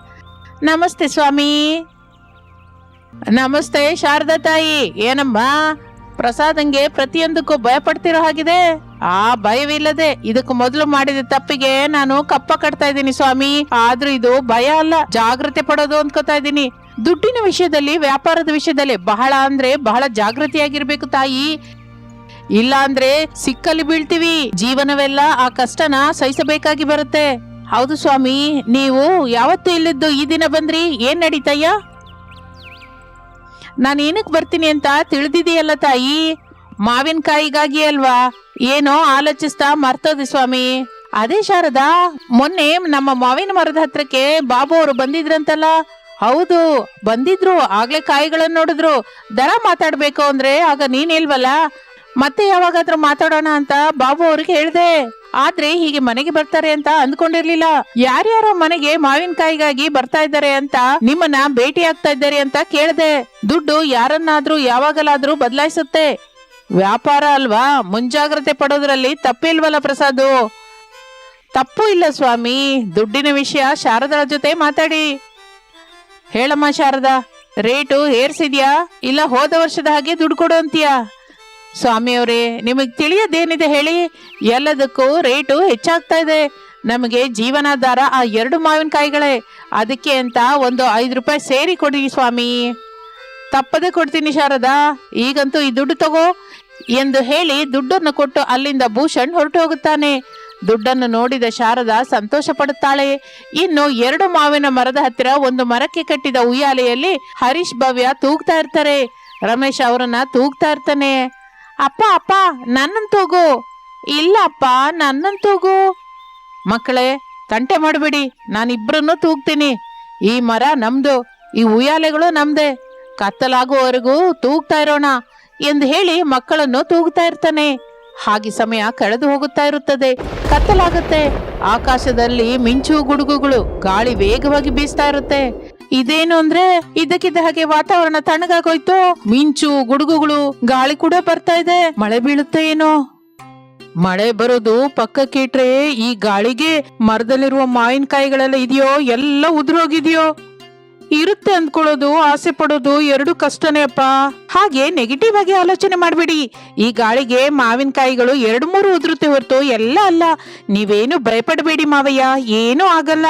Speaker 1: ನಮಸ್ತೆ ಸ್ವಾಮಿ. ನಮಸ್ತೆ ಶಾರದಾ ತಾಯಿ. ಏನಮ್ಮ? ಪ್ರಸಾದಂಗೆ ಪ್ರತಿಯೊಂದಕ್ಕೂ ಭಯ ಪಡ್ತಿರೋ ಹಾಗಿದೆ. ಆ ಭಯವಿಲ್ಲದೆ ಇದಕ್ಕೂ ಮೊದಲು ಮಾಡಿದ ತಪ್ಪಿಗೆ ನಾನು ಕಪ್ಪ ಕಟ್ತಾ ಇದ್ದೀನಿ ಸ್ವಾಮಿ. ಆದ್ರೂ ಇದು ಭಯ ಅಲ್ಲ ಜಾಗ್ರತೆ ಪಡೋದು ಅನ್ಕೋತಾ ಇದ್ದೀನಿ. ದುಡ್ಡಿನ ವಿಷಯದಲ್ಲಿ, ವ್ಯಾಪಾರದ ವಿಷಯದಲ್ಲಿ ಬಹಳ ಅಂದ್ರೆ ಬಹಳ ಜಾಗೃತಿಯಾಗಿರ್ಬೇಕು ತಾಯಿ. ಇಲ್ಲ ಅಂದ್ರೆ ಸಿಕ್ಕಲ್ಲಿ ಬೀಳ್ತೀವಿ. ಜೀವನವೆಲ್ಲ ಆ ಕಷ್ಟನ ಸಹಿಸಬೇಕಾಗಿ ಬರುತ್ತೆ. ಹೌದು ಸ್ವಾಮಿ, ನೀವು ಯಾವತ್ತು ಇಲ್ಲಿದ್ದು ಈ ದಿನ ಬಂದ್ರಿ? ಏನ್ ನಡೀತಯ್ಯ? ನಾನು ಏನಕ್ಕೆ ಬರ್ತೀನಿ ಅಂತ ತಿಳಿದಿದೆಯಲ್ಲ ತಾಯಿ? ಮಾವಿನಕಾಯಿಗಾಗಿ ಅಲ್ವಾ? ಏನೋ ಆಲೋಚಿಸ್ತಾ ಮರ್ತೋದೆ ಸ್ವಾಮಿ. ಅದೇ ಶಾರದಾ, ಮೊನ್ನೆ ನಮ್ಮ ಮಾವಿನ ಮರದ ಹತ್ರಕ್ಕೆ ಬಾಬು ಅವರು ಬಂದಿದ್ರಂತಲ್ಲ? ಹೌದು, ಬಂದಿದ್ರು, ಆಗ್ಲೇ ಕಾಯಿಗಳನ್ನ ನೋಡಿದ್ರು. ದರ ಮಾತಾಡ್ಬೇಕು ಅಂದ್ರೆ, ಆಗ ನೀನ್ ಇಲ್ವಲ್ಲ ಮತ್ತೆ ಯಾವಾಗಾದ್ರೂ ಮಾತಾಡೋಣ ಅಂತ ಬಾಬು ಅವ್ರಿಗೆ ಹೇಳ್ದೆ. ಆದ್ರೆ ಹೀಗೆ ಮನೆಗೆ ಬರ್ತಾರೆ ಅಂತ ಅಂದ್ಕೊಂಡಿರ್ಲಿಲ್ಲ. ಯಾರ್ಯಾರೋ ಮನೆಗೆ ಮಾವಿನಕಾಯಿಗಾಗಿ ಬರ್ತಾ ಇದ್ದಾರೆ ಅಂತ ನಿಮ್ಮನ್ನ ಭೇಟಿ ಆಗ್ತಾ ಇದ್ದಾರೆ ಅಂತ ಕೇಳ್ದೆ. ದುಡ್ಡು ಯಾರನ್ನಾದ್ರೂ ಯಾವಾಗಲಾದ್ರೂ ಬದಲಾಯಿಸುತ್ತೆ. ವ್ಯಾಪಾರ ಅಲ್ವಾ? ಮುಂಜಾಗ್ರತೆ ಪಡೋದ್ರಲ್ಲಿ ತಪ್ಪಿಲ್ವಲ್ಲ ಪ್ರಸಾದು? ತಪ್ಪು ಇಲ್ಲ ಸ್ವಾಮಿ. ದುಡ್ಡಿನ ವಿಷಯ ಶಾರದರ ಜೊತೆ ಮಾತಾಡಿ. ಹೇಳಮ್ಮ ಶಾರದಾ, ರೇಟು ಏರ್ಸಿದ್ಯಾ? ಇಲ್ಲ ಹೋದ ವರ್ಷದ ಹಾಗೆ ದುಡ್ಡು ಕೊಡು ಅಂತೀಯಾ? ಸ್ವಾಮಿಯವರೇ, ನಿಮಗೆ ತಿಳಿಯೋದೇನಿದೆ ಹೇಳಿ? ಎಲ್ಲದಕ್ಕೂ ರೇಟು ಹೆಚ್ಚಾಗ್ತಾ ಇದೆ. ನಮಗೆ ಜೀವನಾಧಾರ ಆ ಎರಡು ಮಾವಿನಕಾಯಿಗಳೇ. ಅದಕ್ಕೆ ಅಂತ ಒಂದು ಐದು ರೂಪಾಯಿ ಸೇರಿ ಕೊಡಿ ಸ್ವಾಮಿ. ತಪ್ಪದೆ ಕೊಡ್ತೀನಿ ಶಾರದಾ. ಈಗಂತೂ ಈ ದುಡ್ಡು ತಗೋ ಎಂದು ಹೇಳಿ ದುಡ್ಡನ್ನು ಕೊಟ್ಟು ಅಲ್ಲಿಂದ ಭೂಷಣ್ ಹೊರಟು ಹೋಗುತ್ತಾನೆ ದುಡ್ಡನ್ನು ನೋಡಿದ ಶಾರದಾ ಸಂತೋಷ ಪಡುತ್ತಾಳೆ ಇನ್ನು ಎರಡು ಮಾವಿನ ಮರದ ಹತ್ತಿರ ಒಂದು ಮರಕ್ಕೆ ಕಟ್ಟಿದ ಉಯ್ಯಾಲೆಯಲ್ಲಿ ಹರೀಶ್ ಭವ್ಯ ತೂಗ್ತಾ ಇರ್ತಾರೆ. ರಮೇಶ್ ಅವರನ್ನ ತೂಗ್ತಾ ಇರ್ತಾನೆ. ಅಪ್ಪ ಅಪ್ಪ, ನನ್ನನ್ ತೂಗು. ಇಲ್ಲ ಅಪ್ಪ, ನನ್ನನ್ ತೂಗು. ಮಕ್ಕಳೇ, ತಂಟೆ ಮಾಡಬೇಡಿ. ನಾನಿಬ್ರನ್ನು ತೂಗ್ತೀನಿ. ಈ ಮರ ನಮ್ದು, ಈ ಉಯ್ಯಾಲೆಗಳು ನಮ್ದೆ. ಕತ್ತಲಾಗುವವರೆಗೂ ತೂಗ್ತಾ ಇರೋಣ ಎಂದು ಹೇಳಿ ಮಕ್ಕಳನ್ನು ತೂಗ್ತಾ ಇರ್ತಾನೆ. ಹಾಗೆ ಸಮಯ ಕಳೆದು ಹೋಗುತ್ತಾ ಇರುತ್ತದೆ. ಕತ್ತಲಾಗುತ್ತೆ. ಆಕಾಶದಲ್ಲಿ ಮಿಂಚು ಗುಡುಗುಗಳು ಗಾಳಿ ವೇಗವಾಗಿ ಬೀಸ್ತಾ ಇರುತ್ತೆ. ಇದೇನು ಅಂದ್ರೆ ಇದಕ್ಕಿದ್ದ ಹಾಗೆ ವಾತಾವರಣ ತಣ್ಣಗಾಗೋಯ್ತು. ಮಿಂಚು, ಗುಡುಗುಗಳು, ಗಾಳಿ ಕೂಡ ಬರ್ತಾ ಇದೆ. ಮಳೆ ಬೀಳುತ್ತೆ ಏನೋ? ಮಳೆ ಬರೋದು ಪಕ್ಕಕ್ಕಿಟ್ರೆ ಈ ಗಾಳಿಗೆ ಮರದಲ್ಲಿರುವ ಮಾವಿನಕಾಯಿಗಳೆಲ್ಲ ಇದೆಯೋ? ಎಲ್ಲ ಉದುರೋಗಿದೆಯೋ? ಇರುತ್ತೆ ಅಂದ್ಕೊಳ್ಳೋದು, ಆಸೆ ಪಡೋದು ಎರಡು ಕಷ್ಟನೇ ಅಪ್ಪ. ಹಾಗೆ ನೆಗೆಟಿವ್ ಆಗಿ ಆಲೋಚನೆ ಮಾಡಬೇಡಿ. ಈ ಗಾಳಿಗೆ ಮಾವಿನಕಾಯಿಗಳು ಎರಡು ಮೂರು ಉದುರುತ್ತೆ ಹೊರತು ಎಲ್ಲ ಅಲ್ಲ. ನೀವೇನು ಭಯಪಡಬೇಡಿ ಮಾವಯ್ಯ, ಏನೂ ಆಗಲ್ಲ.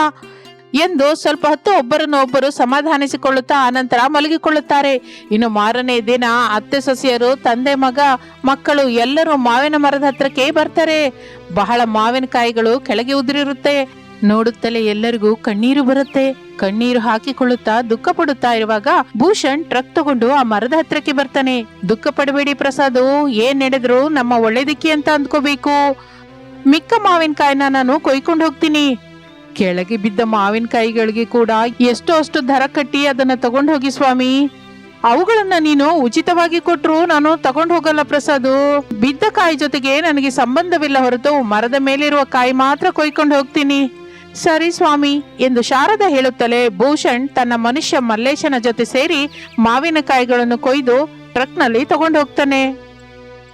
Speaker 1: ಎಂದು ಸ್ವಲ್ಪ ಹೊತ್ತು ಒಬ್ಬರನ್ನೊಬ್ಬರು ಸಮಾಧಾನಿಸಿಕೊಳ್ಳುತ್ತಾ ಆನಂತರ ಮಲಗಿಕೊಳ್ಳುತ್ತಾರೆ. ಇನ್ನು ಮಾರನೇ ದಿನ ಅತ್ತೆ ಸೊಸೆಯರು, ತಂದೆ ಮಗ, ಮಕ್ಕಳು ಎಲ್ಲರೂ ಮಾವಿನ ಮರದ ಹತ್ರಕ್ಕೆ ಬರ್ತಾರೆ. ಬಹಳ ಮಾವಿನಕಾಯಿಗಳು ಕೆಳಗೆ ಉದುರಿರುತ್ತೆ. ನೋಡುತ್ತಲೇ ಎಲ್ಲರಿಗೂ ಕಣ್ಣೀರು ಬರುತ್ತೆ. ಕಣ್ಣೀರು ಹಾಕಿಕೊಳ್ಳುತ್ತಾ ದುಃಖ ಪಡುತ್ತಾ ಇರುವಾಗ ಭೂಷಣ್ ಟ್ರಕ್ ತಗೊಂಡು ಆ ಮರದ ಹತ್ರಕ್ಕೆ ಬರ್ತಾನೆ. ದುಃಖ ಪಡಬೇಡಿ ಪ್ರಸಾದು, ಏನ್ ನಡೆದ್ರು ನಮ್ಮ ಒಳ್ಳೇದಕ್ಕೆ ಅಂತ ಅಂದ್ಕೋಬೇಕು. ಮಿಕ್ಕ ಮಾವಿನಕಾಯಿನ ನಾನು ಕೊಯ್ಕೊಂಡು ಹೋಗ್ತೀನಿ. ಕೆಳಗೆ ಬಿದ್ದ ಮಾವಿನಕಾಯಿಗಳಿಗೆ ಕೂಡ ಎಷ್ಟೋ ಅಷ್ಟು ದರ ಕಟ್ಟಿ ಅದನ್ನ ತಗೊಂಡು ಹೋಗಿ ಸ್ವಾಮಿ. ಅವುಗಳನ್ನ ನೀನು ಉಚಿತವಾಗಿ ಕೊಟ್ರು ನಾನು ತಗೊಂಡು ಹೋಗಲ್ಲ ಪ್ರಸಾದು. ಬಿದ್ದ ಕಾಯಿ ಜೊತೆಗೆ ನನಗೆ ಸಂಬಂಧವಿಲ್ಲ ಹೊರತು ಮರದ ಮೇಲಿರುವ ಕಾಯಿ ಮಾತ್ರ ಕೊಯ್ಕೊಂಡು ಹೋಗ್ತೀನಿ. ಸರಿ ಸ್ವಾಮಿ ಎಂದು ಶಾರದಾ ಹೇಳುತ್ತಲೇ ಭೂಷಣ್ ತನ್ನ ಮನುಷ್ಯ ಮಲ್ಲೇಶನ ಜೊತೆ ಸೇರಿ ಮಾವಿನಕಾಯಿಗಳನ್ನು ಕೊಯ್ದು ಟ್ರಕ್ನಲ್ಲಿ ತಗೊಂಡು ಹೋಗ್ತಾನೆ.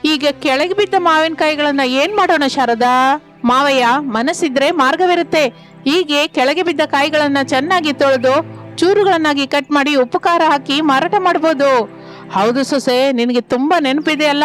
Speaker 1: ಈಗ ಕೆಳಗೆ ಬಿದ್ದ ಮಾವಿನಕಾಯಿಗಳನ್ನ ಏನ್ ಮಾಡೋಣ ಶಾರದಾ? ಮಾವಯ್ಯ, ಮನಸ್ಸಿದ್ರೆ ಮಾರ್ಗವಿರುತ್ತೆ. ಹೀಗೆ ಕೆಳಗೆ ಬಿದ್ದ ಕಾಯಿಗಳನ್ನ ಚೆನ್ನಾಗಿ ತೊಳೆದು ಚೂರುಗಳನ್ನಾಗಿ ಕಟ್ ಮಾಡಿ ಉಪ್ಪು ಹಾಕಿ ಮಾರಾಟ ಮಾಡ್ಬೋದು. ಹೌದು ಸೊಸೆ, ನಿನಗೆ ತುಂಬಾ ನೆನಪಿದೆಯಲ್ಲ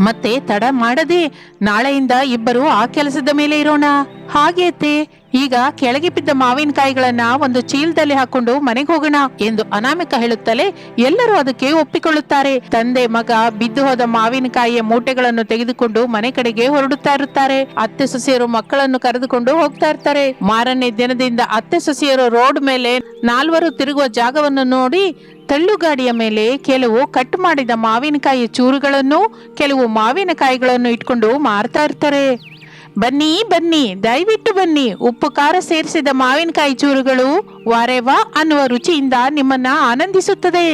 Speaker 1: ಮತ್ತೆ ತಡ ಮಾಡದೆ ನಾಳೆಯಿಂದ ಇಬ್ಬರು ಆ ಕೆಲಸದ ಮೇಲೆ ಇರೋಣ. ಹಾಗೆ ಈಗ ಕೆಳಗೆ ಬಿದ್ದ ಮಾವಿನಕಾಯಿಗಳನ್ನ ಒಂದು ಚೀಲದಲ್ಲಿ ಹಾಕೊಂಡು ಮನೆಗೆ ಹೋಗೋಣ ಎಂದು ಅನಾಮಿಕ ಹೇಳುತ್ತಲೇ ಎಲ್ಲರೂ ಅದಕ್ಕೆ ಒಪ್ಪಿಕೊಳ್ಳುತ್ತಾರೆ. ತಂದೆ, ಮಗ ಬಿದ್ದು ಹೋದ ಮಾವಿನಕಾಯಿಯ ಮೂಟೆಗಳನ್ನು ತೆಗೆದುಕೊಂಡು ಮನೆ ಕಡೆಗೆ ಹೊರಡುತ್ತಾ ಇರುತ್ತಾರೆ. ಅತ್ತೆ, ಸೊಸೆಯರು ಮಕ್ಕಳನ್ನು ಕರೆದುಕೊಂಡು ಹೋಗ್ತಾ ಇರ್ತಾರೆ. ಮಾರನೇ ದಿನದಿಂದ ಅತ್ತೆ, ಸೊಸೆಯರು ರೋಡ್ ಮೇಲೆ ನಾಲ್ವರು ತಿರುಗುವ ಜಾಗವನ್ನು ನೋಡಿ ತಳ್ಳುಗಾಡಿಯ ಮೇಲೆ ಕೆಲವು ಕಟ್ ಮಾಡಿದ ಮಾವಿನಕಾಯಿ ಚೂರುಗಳನ್ನು, ಕೆಲವು ಮಾವಿನಕಾಯಿಗಳನ್ನು ಇಟ್ಕೊಂಡು ಮಾರ್ತಾ ಇರ್ತಾರೆ. ಬನ್ನಿ ಬನ್ನಿ, ದಯವಿಟ್ಟು ಬನ್ನಿ. ಉಪ್ಪು, ಖಾರ ಸೇರಿಸಿದ ಮಾವಿನಕಾಯಿ ಚೂರುಗಳು ವಾರೆವಾ ಅನ್ನುವ ರುಚಿಯಿಂದ ನಿಮ್ಮನ್ನ ಆನಂದಿಸುತ್ತದೆ.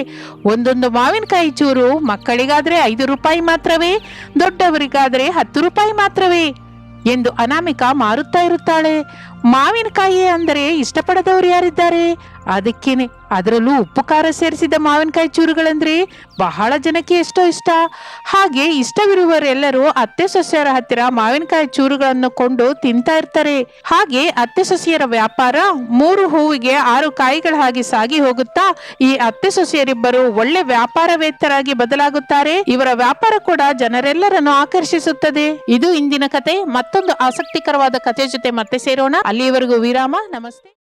Speaker 1: ಒಂದೊಂದು ಮಾವಿನಕಾಯಿ ಚೂರು ಮಕ್ಕಳಿಗಾದ್ರೆ ಐದು ರೂಪಾಯಿ ಮಾತ್ರವೇ, ದೊಡ್ಡವರಿಗಾದ್ರೆ ಹತ್ತು ರೂಪಾಯಿ ಮಾತ್ರವೇ ಎಂದು ಅನಾಮಿಕ ಮಾರುತ್ತಾ ಇರುತ್ತಾಳೆ. ಮಾವಿನಕಾಯಿ ಅಂದರೆ ಇಷ್ಟಪಡದವರು ಯಾರಿದ್ದಾರೆ? ಅದಕ್ಕೇನೆ ಅದರಲ್ಲೂ ಉಪ್ಪು ಖಾರ ಸೇರಿಸಿದ ಮಾವಿನಕಾಯಿ ಚೂರುಗಳಂದ್ರೆ ಬಹಳ ಜನಕ್ಕೆ ಎಷ್ಟೋ ಇಷ್ಟ. ಹಾಗೆ ಇಷ್ಟವಿರುವವರೆಲ್ಲರೂ ಅತ್ತೆ ಸೊಸೆಯರ ಹತ್ತಿರ ಮಾವಿನಕಾಯಿ ಚೂರುಗಳನ್ನು ಕೊಂಡು ತಿಂತಾ ಇರ್ತಾರೆ. ಹಾಗೆ ಅತ್ತೆ ಸೊಸೆಯರ ವ್ಯಾಪಾರ ಮೂರು ಹೂವಿಗೆ ಆರು ಕಾಯಿಗಳ ಹಾಗೆ ಸಾಗಿ ಹೋಗುತ್ತಾ ಈ ಅತ್ತೆ ಸೊಸೆಯರಿಬ್ಬರು ಒಳ್ಳೆ ವ್ಯಾಪಾರವೇತ್ತರಾಗಿ ಬದಲಾಗುತ್ತಾರೆ. ಇವರ ವ್ಯಾಪಾರ ಕೂಡ ಜನರೆಲ್ಲರನ್ನು ಆಕರ್ಷಿಸುತ್ತದೆ. ಇದು ಇಂದಿನ ಕತೆ. ಮತ್ತೊಂದು ಆಸಕ್ತಿಕರವಾದ ಕಥೆ ಜೊತೆ ಮತ್ತೆ ಸೇರೋಣ. ಅಲ್ಲಿಯವರೆಗೂ ವಿರಾಮ. ನಮಸ್ತೆ.